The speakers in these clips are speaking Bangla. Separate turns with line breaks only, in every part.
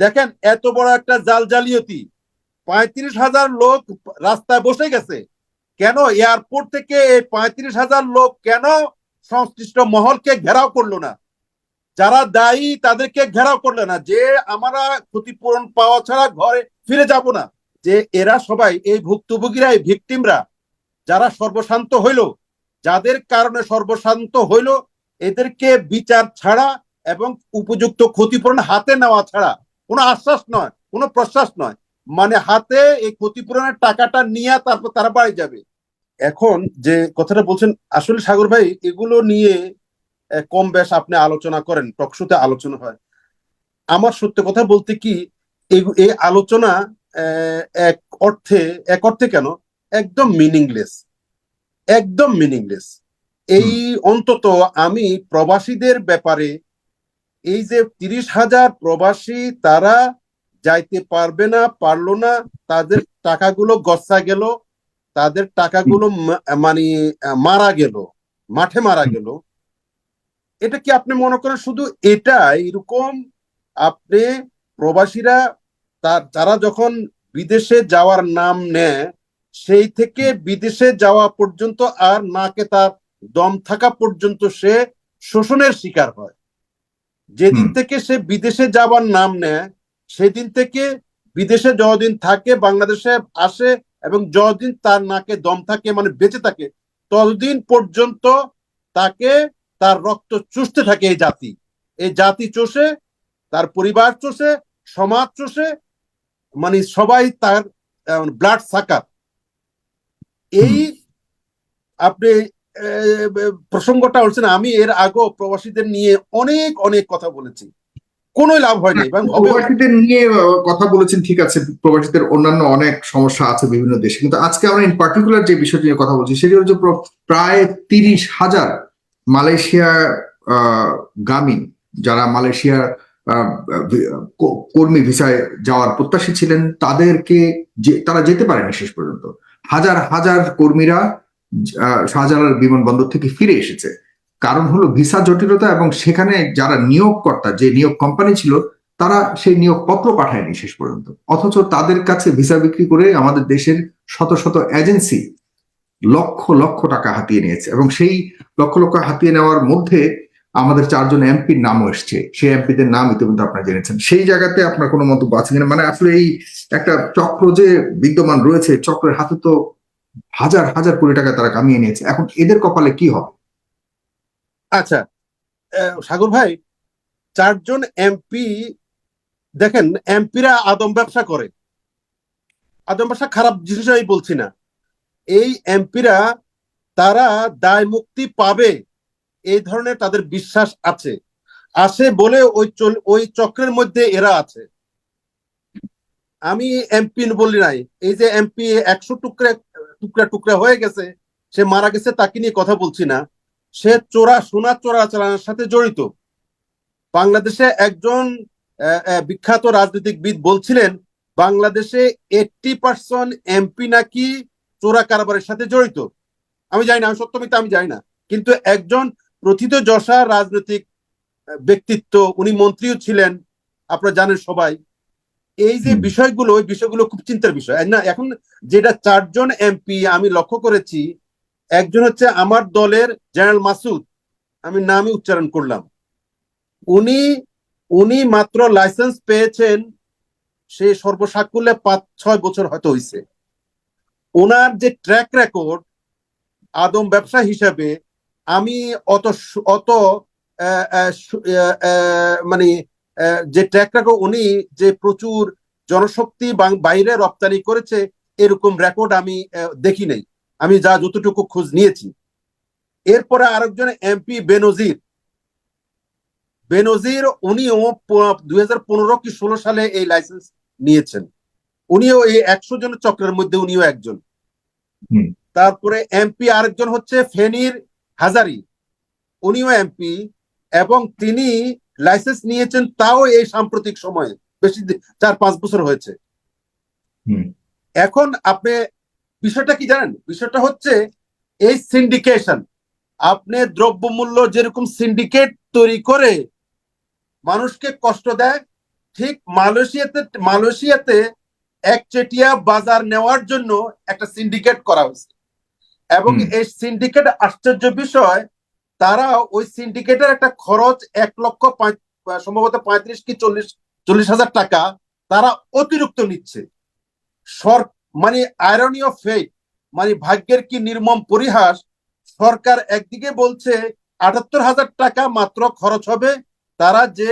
দেখেন, এত বড় একটা জাল জালিয়াতি। পঁয়ত্রিশ হাজার লোক রাস্তায় বসে গেছে। কেন এয়ারপোর্ট থেকে এই পঁয়ত্রিশ হাজার লোক কেন সংশ্লিষ্ট মহলকে ঘেরাও করল না? যারা দায়ী তাদেরকে ঘেরাও করল না। যে আমরা ক্ষতিপূরণ পাওয়া ছাড়া ঘরে ফিরে যাব না। যে এরা সবাই, এই ভুক্তভোগীরা এই ভিকটিমরা, যারা সর্বশান্ত হইল, যাদের কারণে সর্বশান্ত হইল, এদেরকে বিচার ছাড়া এবং উপযুক্ত ক্ষতিপূরণ হাতে নেওয়া ছাড়া কোনো আশ্বাস নয় কোনো প্রশ্বাস নয়। মানে হাতে এই ক্ষতিপূরণের টাকাটা নিয়ে তারপর তারা বাড়ি যাবে। এখন যে কথাটা বলছেন আসলে সাগর ভাই এগুলো নিয়ে কম বেশ আপনি আলোচনা করেন টকশোতে আলোচনা হয়। আমার সত্য কথা বলতে কি এই- আলোচনা এক অর্থে এক অর্থে কেন? একদম মিনিংলেস একদম মিনিংলেস এই অন্তত আমি প্রবাসীদের ব্যাপারে এই যে তিরিশ হাজার প্রবাসী তারা যাইতে পারবে না পারল না তাদের টাকাগুলো গচ্ছা গেল তাদের টাকাগুলো মানে মারা গেল মাঠে মারা গেল। এটা কি আপনি মনে করেন শুধু এটা এরকম আপনি প্রবাসীরা তার যারা যখন বিদেশে যাওয়ার নাম নেয় সেই থেকে বিদেশে যাওয়া পর্যন্ত আর নাকে তার দম থাকা পর্যন্ত সে শোষণের শিকার হয়। যেদিন থেকে সে বিদেশে যাওয়ার নাম নেয় সেদিন থেকে বিদেশে যতদিন থাকে বাংলাদেশে আসে এবং যতদিন তার নাকে দম থাকে মানে বেঁচে থাকে ততদিন পর্যন্ত তাকে তার রক্ত চুষতে থাকে এই জাতি। এই জাতি চষে তার পরিবার চষে সমাজ চষে মানে সবাই তার ব্লাড সাকার এই আপনি প্রসঙ্গটা হচ্ছে না আমি এর আগেও প্রবাসীদের নিয়ে অনেক অনেক কথা বলেছি। কোনো লাভ হয়নি এবং
প্রবাসীদের নিয়ে কথা বলেছেন ঠিক আছে প্রবাসীদের অন্যান্য অনেক সমস্যা আছে বিভিন্ন দেশে কিন্তু আজকে আমরা ইন পার্টিকুলার যে বিষয়টি নিয়ে কথা বলছি সেটি হচ্ছে প্রায় তিরিশ হাজার মালয়েশিয়া আহ, গামী যারা মালয়েশিয়ার কর্মী ভিসায় যাওয়ার প্রত্যাশী ছিলেন তাদেরকে যে তারা যেতে পারেনি শেষ পর্যন্ত। হাজার হাজার কর্মীরা শাহজালাল বিমানবন্দর থেকে ফিরে এসেছে। কারণ হলো ভিসা জটিলতা এবং সেখানে যারা নিয়োগকর্তা, যে নিয়োগ কোম্পানি ছিল, তারা সেই নিয়োগপত্র পাঠায়নি শেষ পর্যন্ত। অথচ তাদের কাছে ভিসা বিক্রি করে আমাদের দেশের শত শত এজেন্সি লক্ষ লক্ষ টাকা হাতিয়ে নিয়েছে এবং সেই লক্ষ লক্ষ হাতিয়ে নেওয়ার মধ্যে আমাদের চারজন এমপির নামও এসছে। সেই এমপিদের নাম ইতিমধ্যে আপনারা জেনেছেন। সেই জায়গাতে আপনার কোনো মন্তব্য আছে কিনা? মানে আসলে এই একটা চক্র যে বিদ্যমান রয়েছে, চক্রের হাতে তো হাজার হাজার কোটি টাকা তারা কামিয়ে নিয়েছে। এখন এদের কপালে কি হবে?
আচ্ছা সাগর ভাই, চারজন এমপি, দেখেন, এমপিরা আদম ব্যবসা করে। আদম ব্যবসা খারাপ জিনিস আমি বলছি না। এই এমপিরা, তারা দায় মুক্তি পাবে, এই ধরনের তাদের বিশ্বাস আছে। আছে বলে ওই ওই চক্রের মধ্যে এরা আছে। আমি এমপি বলি নাই। এই যে এমপি একশো টুকরা টুকরা টুকরা হয়ে গেছে, সে মারা গেছে তাকে নিয়ে কথা বলছি না। সে চোরা, সোনা চোরা চালানোর সাথে জড়িত। বাংলাদেশে একজন বিখ্যাত রাজনীতিকবিদ বলছিলেন, বাংলাদেশে এইটটি পার্সেন্ট এমপি নাকি চোরা কারবারের সাথে জড়িত? আমি জানি না, আমি সত্য মিথ্যা আমি জানি না। কিন্তু একজন প্রথিত যশা রাজনৈতিক ব্যক্তিত্ব, উনি মন্ত্রীও ছিলেন, আপনারা জানেন সবাই। এই যে বিষয়গুলো ওই বিষয়গুলো খুব চিন্তার বিষয়। না এখন যেটা চারজন এমপি আমি লক্ষ্য করেছি একজন হচ্ছে আমার দলের জেনারেল মাসুদ আমি নামই উচ্চারণ করলাম। উনি উনি মাত্র লাইসেন্স পেয়েছেন সে সর্বসাকুল্যে পাঁচ ছয় বছর হয়তো হয়েছে ওনার যে ট্র্যাক রেকর্ড আদম ব্যবসা হিসাবে আমি অত অত মানে যে ট্র্যাক রেকর্ড উনি যে প্রচুর জনশক্তি বাইরে রপ্তানি করেছে এরকম রেকর্ড আমি দেখি নাই। আমি যা যতটুকু খোঁজ নিয়েছি। এরপরে আরেকজন এমপি বেনজির। বেনজির উনিও দুই হাজার পনেরো কি ষোলো সালে এই লাইসেন্স নিয়েছেন। উনিও এই একশো জনের চক্রের মধ্যে উনিও একজন। তারপরে এমপি আরেকজন হচ্ছে ফেনীর হাজারি। উনিও এমপি এবং তিনি লাইসেন্স নিয়েছেন তাও এই সাম্প্রতিক সময়ে। বেশি চার পাঁচ বছর হয়েছে। এখন আপনি বিষয়টা কি জানেন? বিষয়টা হচ্ছে এই সিন্ডিকেশন আপনি দ্রব্যমূল্য যেরকম সিন্ডিকেট তৈরি করে মানুষকে কষ্ট দেয় ঠিক মালয়েশিয়াতে মালয়েশিয়াতে একচেটিয়া বাজার নেওয়ার জন্য একটা সিন্ডিকেট করা হয়েছে। এবং এই সিন্ডিকেট আশ্চর্য বিষয় তারা ওই সিন্ডিকেটের একটা খরচ এক লক্ষ সম্ভবত পঁয়ত্রিশ কি চল্লিশ চল্লিশ হাজার টাকা তারা অতিরিক্ত নিচ্ছে। সর মানে আয়রনি অফ মানে ভাগ্যের কি নির্মম পরিহাস, সরকার একদিকে বলছে আটাত্তর হাজার টাকা মাত্র খরচ হবে, তারা যে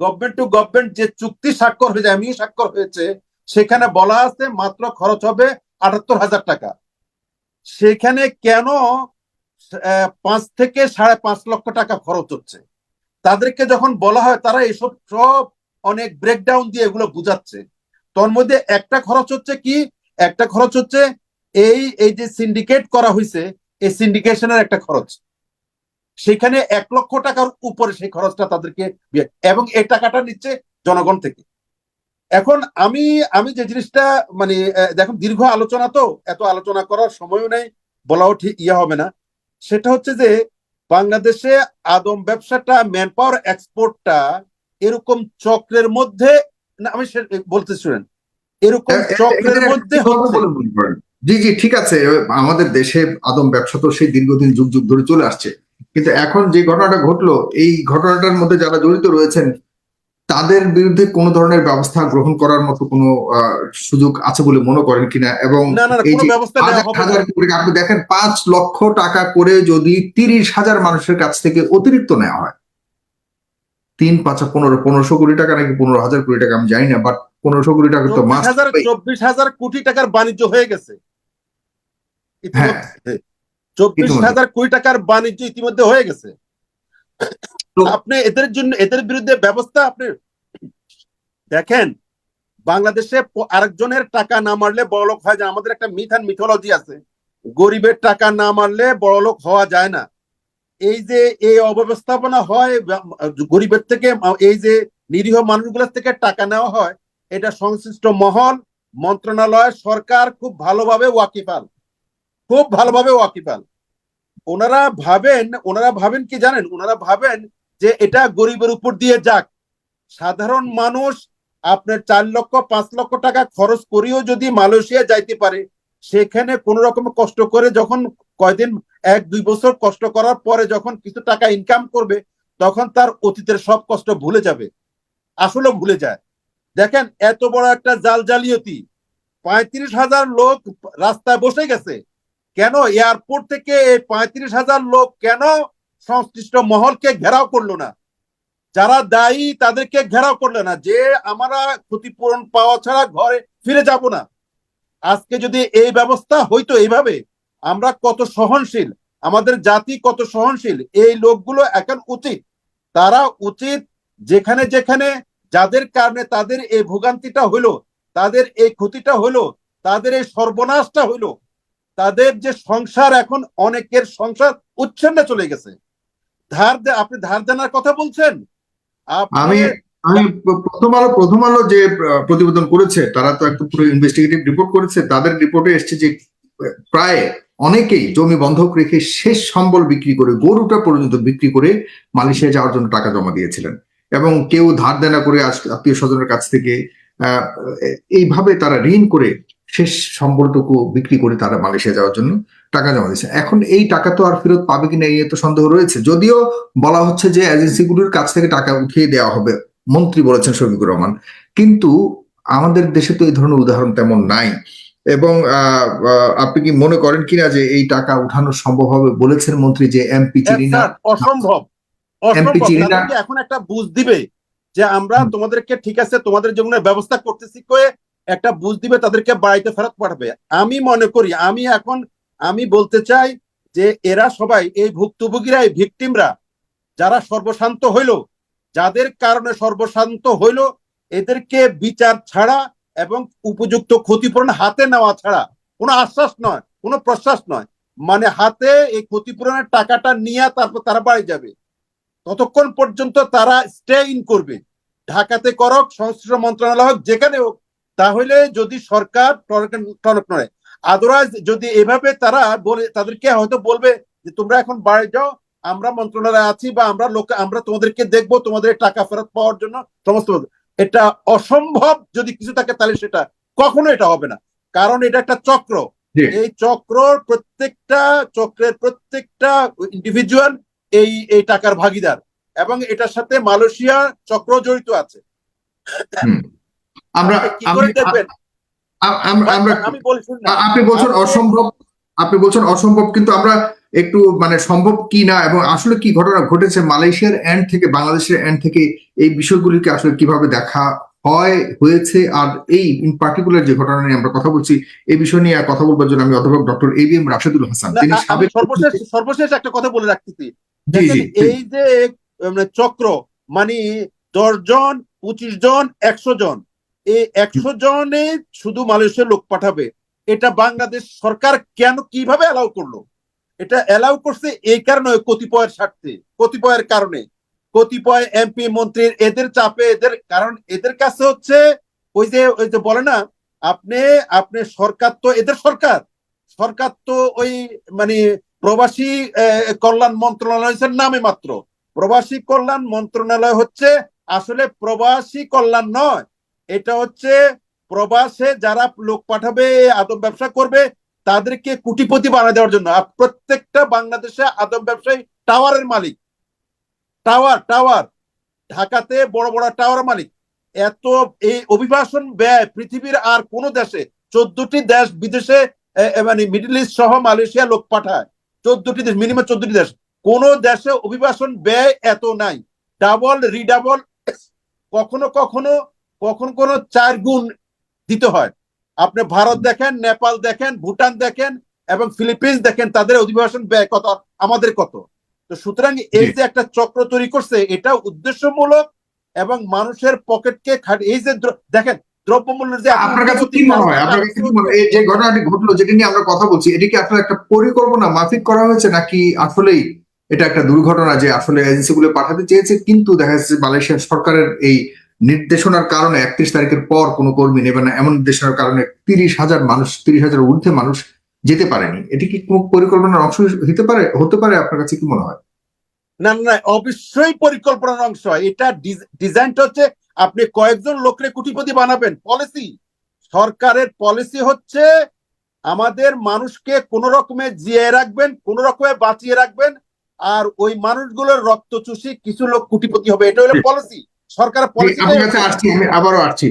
গভর্নমেন্ট টু গভর্নমেন্ট যে চুক্তি স্বাক্ষর হয়েছে আমি স্বাক্ষর হয়েছে, সেখানে বলা আছে মাত্র খরচ হবে আটাত্তর হাজার টাকা। সেখানে কেন পাঁচ থেকে সাড়ে পাঁচ লক্ষ টাকা খরচ হচ্ছে। তাদেরকে যখন বলা হয়, তারা এসব সব অনেক ব্রেকডাউন দিয়ে এগুলো বুঝাচ্ছে। তোর মধ্যে একটা খরচ হচ্ছে কি? একটা খরচ হচ্ছে এই এই যে সিন্ডিকেট করা হয়েছে এই সিন্ডিকেশনের একটা খরচ। সেখানে এক লক্ষ টাকার উপরে সেই খরচটা তাদেরকে এবং এই টাকাটা নিচ্ছে জনগণ থেকে। এখন আমি আমি যে জিনিসটা মানে দেখুন, দীর্ঘ আলোচনা তো, এত আলোচনা করার সময়ও নেই, বলাও ঠিক ইয়ে হবে না। সেটা হচ্ছে যে বাংলাদেশে আদম ব্যবসাটা ম্যান পাওয়ার এক্সপোর্টটা এরকম চক্রের মধ্যে না আমি বলতে শুনেন এরকম চক্রের মধ্যে?
জি জি ঠিক আছে আমাদের দেশে আদম ব্যবসা তো সেই দীর্ঘদিন যুগ যুগ ধরে চলে আসছে কিন্তু এখন যে ঘটনাটা ঘটলো এই ঘটনাটার মধ্যে যারা জড়িত রয়েছেন তাদের বিরুদ্ধে কোনো ধরনের ব্যবস্থা গ্রহণ করার মতো কোনো সুযোগ আছে বলে মনে করেন কিনা? এবং এই যে হাজার আপনি দেখেন পাঁচ লক্ষ টাকা করে যদি তিরিশ হাজার মানুষের কাছ থেকে অতিরিক্ত নেওয়া হয় তিন পাঁচ পনেরো পনেরোশো কোটি টাকা নাকি পনেরো হাজার কোটি টাকা আমি জানি না বাট পনেরোশো কোটি টাকা তো মাস
হাজার চব্বিশ হাজার কোটি টাকার বাণিজ্য হয়ে গেছে। ইতিমধ্যে। চব্বিশ হাজার কোটি টাকার বাণিজ্য ইতিমধ্যে হয়ে গেছে। আপনি এদের জন্য, এদের বিরুদ্ধে ব্যবস্থা আপনি দেখেন, বাংলাদেশে আরেকজনের টাকা না মারলে বড়লোক হয় যায় আমাদের একটা মিথান মিথোলজি আছে। গরিবের টাকা না মারলে বড়লোক হওয়া যায় না। এই যে এই অব্যবস্থাপনা হয় গরিবের থেকে এই যে নিরীহ মানুষগুলোর থেকে টাকা নেওয়া হয়, এটা সংশ্লিষ্ট মহল, মন্ত্রণালয়, সরকার খুব ভালোভাবে ওয়াকিফাল। খুব ভালোভাবে ওয়াকিফাল। ওনারা ভাবেন ওনারা ভাবেন কি জানেন? ওনারা ভাবেন যে এটা গরিবের উপর দিয়ে যাক। সাধারণ মানুষ আপনার চার লক্ষ, পাঁচ লক্ষ টাকা খরচ করেও যদি মালয়েশিয়া যাইতে পারে, সেখানে কোন রকম কষ্ট করে যখন কয়দিন, এক, দুই বছর কষ্ট করার পরে যখন কিছু টাকা ইনকাম করবে, তখন তার অতীতের সব কষ্ট ভুলে যাবে। আসলে ভুলে যায়। দেখেন, এত বড় একটা জাল জালিয়াতি। পঁয়ত্রিশ হাজার লোক রাস্তায় বসে গেছে। কেন? এয়ারপোর্ট থেকে এই পঁয়ত্রিশ হাজার লোক কেন সংশ্লিষ্ট মহলকে ঘেরাও করল না। যারা দায়ী তাদেরকে ঘেরাও করল না যে আমরা ক্ষতিপূরণ পাওয়া ছাড়া ঘরে ফিরে যাব না। আজকে যদি এই ব্যবস্থা হইতো এইভাবে, আমরা কত সহনশীল, আমাদের জাতি কত সহনশীল, এই লোকগুলো এখন উচিত। তারা উচিত যেখানে যেখানে যাদের কারণে তাদের এই ভোগান্তিটা হইল, তাদের এই ক্ষতিটা হইল, তাদের এই সর্বনাশটা হইল, তাদের যে সংসার এখন অনেকের সংসার উচ্ছন্নে চলে গেছে। ধার আপনি ধার দেনার কথা বলছেন?
আমি আমি প্রথম আলো প্রথম আলো যে প্রতিবেদন করেছে, তারা তো একটা পুরো ইনভেস্টিগেটিভ রিপোর্ট করেছে, তাদের রিপোর্টে এসেছে যে, প্রায় অনেকেই জমি বন্ধক রেখে শেষ সম্বল বিক্রি করে, গরুটা পর্যন্ত বিক্রি করে মালয়েশিয়া যাওয়ার জন্য টাকা জমা দিয়েছিলেন। এবং কেউ ধার দেনা করে আত্মীয় স্বজনের কাছ থেকে এইভাবে তারা ঋণ করে শেষ সম্বলটুকু বিক্রি করে তারা মালয়েশিয়া যাওয়ার জন্য টাকা জমা দিয়েছে। এখন এই টাকা তো আর ফেরত পাবে কিনা এই তো সন্দেহ রয়েছে। যদিও বলা হচ্ছে যে এজেন্সিগুলোর কাছ থেকে টাকা উঠিয়ে দেওয়া হবে মন্ত্রী বলেছেন শফিকুর রহমান। কিন্তু আমাদের দেশে তো এই ধরনের উদাহরণ তেমন নাই। এবং আপনি কি মনে করেন কিনা যে এই টাকা উঠানো সম্ভব হবে বলেছেন মন্ত্রী যে এমপি চিরিনা
অসম্ভব। এমপি
চিনি
এখন একটা বুঝ দিবে যে আমরা তোমাদেরকে ঠিক আছে তোমাদের জন্য ব্যবস্থা করতেছি কয়ে একটা বুঝ দিবে, তাদেরকে বাড়িতে ফেরত পাঠাবে। আমি মনে করি, আমি এখন, আমি বলতে চাই যে এরা সবাই, এই ভুক্তভোগীরা এই ভিকটিমরা, যারা সর্বশান্ত হইল, যাদের কারণে সর্বশান্ত হইল, এদেরকে বিচার ছাড়া এবং উপযুক্ত ক্ষতিপূরণ হাতে নেওয়া ছাড়া কোনো আশ্বাস নয়, কোনো প্রশ্বাস নয়। মানে হাতে এই ক্ষতিপূরণের টাকাটা নিয়ে তারপর তারা বাড়ি যাবে। ততক্ষণ পর্যন্ত তারা স্টে ইন করবে। ঢাকাতে করক, সংশ্লিষ্ট মন্ত্রণালয় হোক, যেখানে হোক তাহলে যদি সরকার টনক- নড়ে আদারওয়াইজ যদি এভাবে তারা বলে তাদেরকে হয়তো বলবে যে তোমরা এখন বাড়ি যাও আমরা মন্ত্রণালয়ে আছি বা আমরা লোক আমরা তোমাদেরকে দেখব তোমাদের টাকা ফেরত পাওয়ার জন্য সমস্ত এটা অসম্ভব যদি কিছু থাকে তাহলে সেটা কখনো এটা হবে না। কারণ এটা একটা চক্র। এই চক্রর প্রত্যেকটা চক্রের প্রত্যেকটা ইন্ডিভিজুয়াল এই এই টাকার ভাগিদার। এবং এটার সাথে মালয়েশিয়া চক্র জড়িত আছে।
আমরা
আপনি
বলছেন অসম্ভব আপনি বলছেন অসম্ভব কিন্তু আমরা একটু মানে সম্ভব কি না এবং আসলে কি ঘটনা ঘটেছে মালয়েশিয়ার এন্ড থেকে বাংলাদেশের এন্ড থেকে এই বিষয়গুলিকে আসলে কীভাবে দেখা হয় হয়েছে আর এই ইন পার্টিকুলার যে ঘটনা নিয়ে আমরা কথা বলছি এই বিষয় নিয়ে আর কথা বলবার জন্য আমি অধ্যাপক doctor A B M Rashedul Hasan তিনি সাবেক
সর্বশেষ সর্বশেষ একটা কথা বলে রাখতেছি। এই যে মানে চক্র মানে দশ জন পঁচিশ জন একশো জন এই একশো জনে শুধু মালয়েশিয়ার লোক পাঠাবে। এটা বাংলাদেশ সরকার কেন কীভাবে অ্যালাউ করল? এটা অ্যালাউ করছে এই কারণে কতিপয়ের স্বার্থে, কতিপয়ের কারণে। কতিপয় এমপি মন্ত্রীর এদের চাপে এদের, কারণ এদের কাছে হচ্ছে ওই যে ওই যে বলে না, আপনি আপনি সরকার তো এদের সরকার। সরকার তো ওই মানে প্রবাসী কল্যাণ মন্ত্রণালয়ের নামে মাত্র। প্রবাসী কল্যাণ মন্ত্রণালয় হচ্ছে আসলে প্রবাসী কল্যাণ নয় এটা হচ্ছে প্রবাসে যারা লোক পাঠাবে আদম ব্যবসা করবে, তাদেরকে কুটিপতি বানিয়ে দেওয়ার জন্য। আর প্রত্যেকটা বাংলাদেশে আদম ব্যবসায়ী টাওয়ারের মালিক। Tower tower. ঢাকাতে বড় বড় টাওয়ার মালিক। এত এই অভিবাসন ব্যয় পৃথিবীর আর কোন দেশে, চোদ্দটি দেশ বিদেশে মানে মিডল ইস্ট সহ মালয়েশিয়া লোক পাঠায়। চোদ্দটি দেশ, মিনিমাম চোদ্দটি দেশ। কোন দেশে অভিবাসন ব্যয় এত নাই। ডাবল, রিডাবল, কখনো কখনো কখন কোন চার গুণ দিতে হয়। আপনি ভারত দেখেন নেপাল দেখেন ভুটান দেখেন এবং ফিলিপিন্স দেখেন তাদের অধিবাসন ব্যয় কত আমাদের কত। তো সুতরাং এই যে একটা চক্র তৈরি করছে এটা উদ্দেশ্যমূলক এবং মানুষের পকেটকে এই যে দেখেন দ্রব্যমূল্যের যে
আপনার কাছে কি মনে হয়? আপনার কাছে কি মনে হয়? যে ঘটনাটি ঘটলো যেটা নিয়ে আমরা কথা বলছি এটি কি আসলে একটা পরিকল্পনা মাফিক করা হয়েছে নাকি আসলেই এটা একটা দুর্ঘটনা যে আসলে এজেন্সিগুলো পাঠাতে চেয়েছে কিন্তু দেখা যাচ্ছে মালয়েশিয়ার সরকারের এই নির্দেশনার কারণে একত্রিশ তারিখের পর কোনো কর্মী নেবে না এমন নির্দেশনার কারণে তিরিশ হাজার মানুষ তিরিশ হাজার ঊর্ধ্বে মানুষ যেতে পারেনি। এটি কি কোনো পরিকল্পনার অংশ হতে পারে হতে পারে? আপনার কাছে কি মনে হয়?
না না না, অবশ্যই পরিকল্পনার অংশ হয়। এটা ডিজাইনটা হচ্ছে আপনি কয়েকজন লোকরে কুটিপতি বানাবেন পলিসি। সরকারের পলিসি হচ্ছে আমাদের মানুষকে কোন রকমে জিয়ে রাখবেন কোন রকমে বাঁচিয়ে রাখবেন আর ওই মানুষগুলোর রক্ত চুষি কিছু লোক কুটিপতি হবে। এটা হলো পলিসি। সরকার
জি, আপনার কাছে আসছি আমি আবারও আসছি।